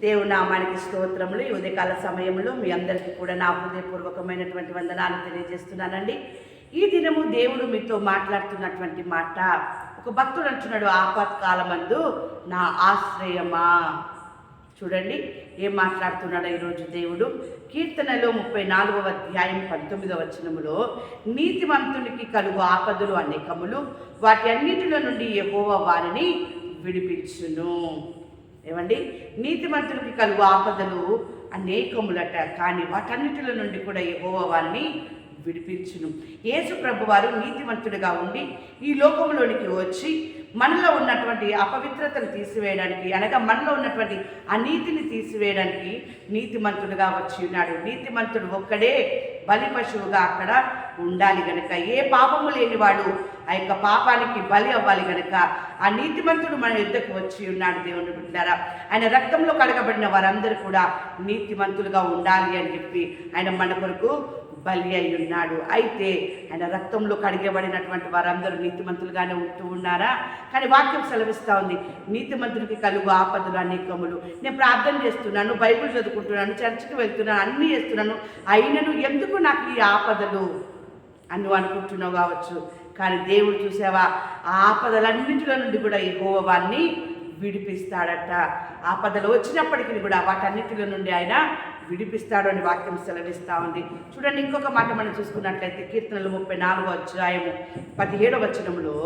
దేవుని నామానికి స్తోత్రములు. ఈ ఉదయకాల సమయంలో మీ అందరికీ కూడా నా హృదయపూర్వకమైనటువంటి వందనాలు తెలియజేస్తున్నానండి. ఈ దినము దేవుడు మీతో మాట్లాడుతున్నటువంటి మాట ఒక భక్తుడు అంటున్నాడు ఆపత్కాలమందు నా ఆశ్రయమా? చూడండి ఏం మాట్లాడుతున్నాడో ఈరోజు దేవుడు. కీర్తనలో ముప్పై నాలుగవ అధ్యాయం పంతొమ్మిదవ వచనములో నీతివంతునికి కలుగు ఆపదలు అనేకములు వాటి అన్నిటిలో నుండి యెహోవ వారిని విడిపించును. ఏమండి? నీతిమంతునికి కలుగు ఆపదలు అనేకములట కానీ వాటన్నిటిల నుండి కూడా యెహోవా వారిని విడిపించును. యేసు ప్రభు వారు నీతిమంతుడిగా ఉండి ఈ లోకంలోనికి వచ్చి మనలో ఉన్నటువంటి అపవిత్రతను తీసివేయడానికి అనగా మనలో ఉన్నటువంటి అనీతిని తీసివేయడానికి నీతిమంతుడుగా వచ్చి ఉన్నాడు. నీతిమంతుడు ఒక్కడే బలి పశువుగా అక్కడ ఉండాలి గనక. ఏ పాపము లేనివాడు ఆ యొక్క పాపానికి బలి అవ్వాలి గనక. ఆ నీతిమంతుడు మన యుద్ధకు వచ్చి ఉన్నాడు దేవుని బిడ్డారా. ఆయన రక్తంలో కడగబడిన వారందరూ కూడా నీతిమంతులుగా ఉండాలి అని చెప్పి ఆయన మన కొరకు బలి అయి ఉన్నాడు. అయితే ఆయన రక్తంలో కడిగబడినటువంటి వారందరూ నీతిమంతులుగానే ఉంటూ ఉన్నారా? కానీ వాక్యం సెలవిస్తూ ఉంది. నీతిమంతుడికి కలుగు ఆపదలు అనేకములు. నేను ప్రార్థన చేస్తున్నాను బైబిల్ చదువుకుంటున్నాను చర్చికి వెళ్తున్నాను అన్నీ చేస్తున్నాను. అయినను ఎందుకు నాకు ఈ ఆపదలు? అని నువ్వు అనుకుంటున్నావు కావచ్చు. కానీ దేవుడు చూసావా? ఆ ఆపదలన్నింటిలో నుండి కూడా ఈ వారిని విడిపిస్తాడట. ఆపదలు వచ్చినప్పటికీ కూడా వాటన్నిటిలో నుండి ఆయన విడిపిస్తాడు అని వాక్యం సెలవిస్తూ ఉంది. చూడండి ఇంకొక మాట మనం చూసుకున్నట్లయితే కీర్తనలు ముప్పై నాలుగో అధ్యాయము పదిహేడవ వచనంలో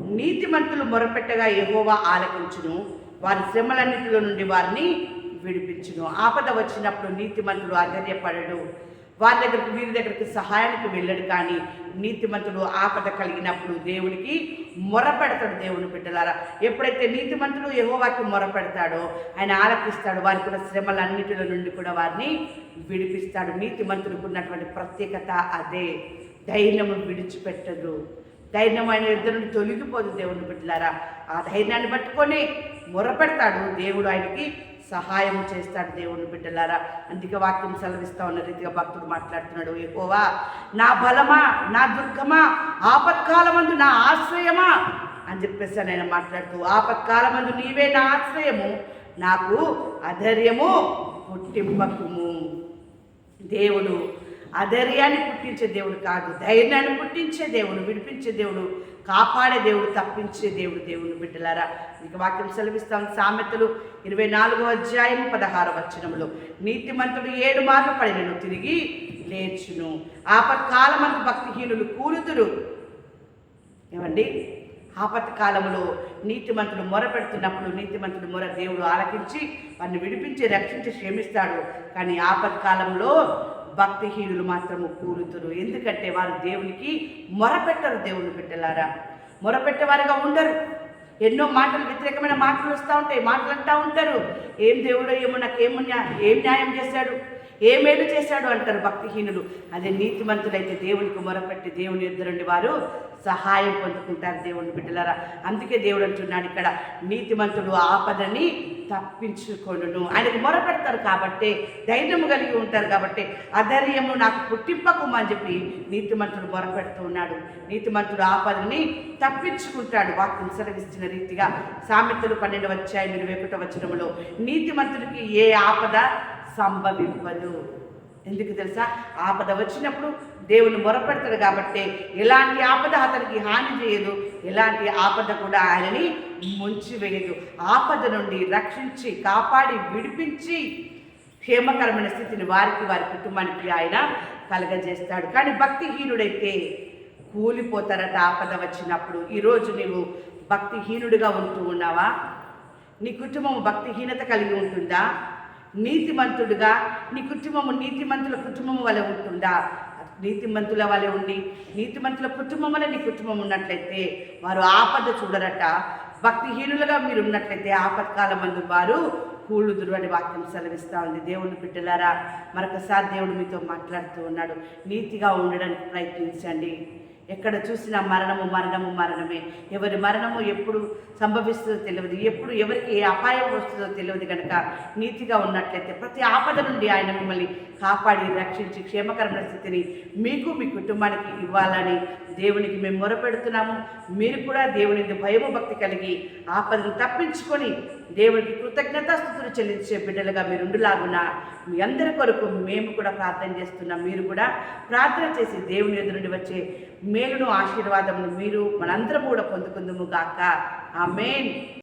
నీతిమంతులు మొరపెట్టగా ఎహోవా ఆలకించును. వారి శ్రమలన్నిటిలో నుండి వారిని విడిపించును. ఆపద వచ్చినప్పుడు నీతిమంతుడు ఆశ్చర్యపడడు. వారి దగ్గరికి వీరి దగ్గరికి సహాయానికి వెళ్ళడు కానీ నీతిమంతుడు ఆపద కలిగినప్పుడు దేవునికి మొరపెడతాడు దేవుని బిడ్డలారా. ఎప్పుడైతే నీతిమంతుడు యహోవాకి మొరపెడతాడో ఆయన ఆలపిస్తాడు వారికి ఉన్న శ్రమలన్నిటిలో నుండి కూడా వారిని విడిపిస్తాడు. నీతిమంతుడికి ఉన్నటువంటి ప్రత్యేకత అదే. ధైర్యము విడిచిపెట్టదు. ధైర్యం ఆయన ఇద్దరు నుండి తొలగిపోదు దేవుని బిడ్డలారా. ఆ ధైర్యాన్ని పట్టుకొని మొరపెడతాడు దేవుడు ఆయనకి సహాయం చేస్తాడు దేవుని బిడ్డలారా. అందుకే వాక్యం సెలవిస్తా ఉన్న రీతిగా భక్తుడు మాట్లాడుతున్నాడు ఎక్కువవా నా బలమా నా దుర్గమా ఆపత్కాలమందు నా ఆశ్రయమా? అని చెప్పేసి ఆయన మాట్లాడుతూ ఆపత్కాలమందు నీవే నా ఆశ్రయము నాకు అధైర్యము పుట్టింపకుము. దేవుడు అధైర్యాన్ని పుట్టించే దేవుడు కాదు ధైర్యాన్ని పుట్టించే దేవుడు విడిపించే దేవుడు కాపాడే దేవుడు తప్పించే దేవుడు దేవుని బిడ్డలారా. మీకు వాక్యం సెలవిస్తాం సామెతలు ఇరవై నాలుగో అధ్యాయం పదహార వచనంలో నీతిమంతుడు ఏడు మార్లు పడినను తిరిగి లేచును. ఆపత్కాలమందు భక్తిహీనులు కూలుతురు ఏమండి? ఆపత్కాలంలో నీతిమంతుడు మొర పెడుతున్నప్పుడు నీతిమంతుడు మొర దేవుడు ఆలకించి వారిని విడిపించి రక్షించి క్షమిస్తాడు. కానీ ఆపత్కాలంలో భక్తిహీనులు మాత్రము కూలుతురు ఎందుకంటే వారు దేవునికి మొరపెట్టరు దేవుని బిడ్డలారా. మొరపెట్టేవారుగా ఉండరు. ఎన్నో మాటలు వ్యతిరేకమైన మాటలు వస్తూ ఉంటాయి మాటలు అంటూ ఉంటారు. ఏం దేవుడో ఏమో నాకు ఏమో ఏం న్యాయం చేశాడు? ఏ మేలు చేశాడు అంటారు భక్తిహీనులు? అదే నీతిమంతులైతే దేవునికి మొరపెట్టి దేవుని ఎదురుండి వారు సహాయం పొందుకుంటారు దేవుని బిడ్డలారా. అందుకే దేవుడు అంటున్నాడు ఇక్కడ నీతిమంతుడు ఆపదని తప్పించుకోను ఆయనకు మొరపెడతారు కాబట్టి ధైర్యము కలిగి ఉంటారు కాబట్టి అధైర్యము నాకు పుట్టింపకము అని చెప్పి నీతిమంతుడు మొరపెడుతూ ఉన్నాడు. నీతిమంతుడు ఆపదని తప్పించుకుంటాడు. వాక్యం సెలవిస్తున్న రీతిగా సామెతలు పన్నెండు వచ్చాయి మీరు వేపట వచ్చినములో నీతిమంతుడికి ఏ ఆపద సంభవింపదు. ఎందుకు తెలుసా? ఆపద వచ్చినప్పుడు దేవుని మొరపెడతాడు కాబట్టి ఎలాంటి ఆపద అతనికి హాని చేయదు. ఎలాంటి ఆపద కూడా ఆయనని ముంచివేయదు. ఆపద నుండి రక్షించి కాపాడి విడిపించి క్షేమకరమైన స్థితిని వారికి వారి కుటుంబానికి ఆయన కలగజేస్తాడు. కానీ భక్తిహీనుడైతే కూలిపోతారట ఆపద వచ్చినప్పుడు. ఈరోజు నీవు భక్తిహీనుడిగా ఉంటూ ఉన్నావా? నీ కుటుంబం భక్తిహీనత కలిగి ఉంటుందా? నీతిమంతుడుగా. నీ కుటుంబము నీతిమంతుల కుటుంబం వలె ఉంటుందా? నీతిమంతుల వలె ఉండి నీతిమంతుల కుటుంబం వలె నీ కుటుంబం ఉన్నట్లయితే వారు ఆపద చూడరట. భక్తిహీనులుగా మీరు ఉన్నట్లయితే ఆపత్కాలం మందు వారు కూలుదురు అని వాక్యం సెలవిస్తూ ఉంది. దేవుని బిడ్డలారా మరొకసారి దేవుడు మీతో మాట్లాడుతూ ఉన్నాడు. నీతిగా ఉండడానికి ప్రయత్నించండి. ఎక్కడ చూసినా మరణము మరణము మరణమే. ఎవరి మరణము ఎప్పుడు సంభవిస్తుందో తెలియదు. ఎప్పుడు ఎవరికి ఏ అపాయం వస్తుందో తెలియదు కనుక నీతిగా ఉన్నట్లయితే ప్రతి ఆపద నుండి ఆయన మిమ్మల్ని కాపాడి రక్షించి క్షేమకరమైన స్థితిని మీకు మీ కుటుంబానికి ఇవ్వాలని దేవునికి మేము మొరపెడుతున్నాము. మీరు కూడా దేవుని భయము భక్తి కలిగి ఆపదను తప్పించుకొని దేవుడికి కృతజ్ఞతాస్థుతులు చెల్లించే బిడ్డలుగా మీరు ఉండులాగున మీ అందరి కొరకు మేము కూడా ప్రార్థన చేస్తున్నాం. మీరు కూడా ప్రార్థన చేసి దేవుని ఎదురుండి వచ్చే మేలును ఆశీర్వాదమును మీరు మనందరం కూడా పొందుకుందుము గాక. ఆమెన్.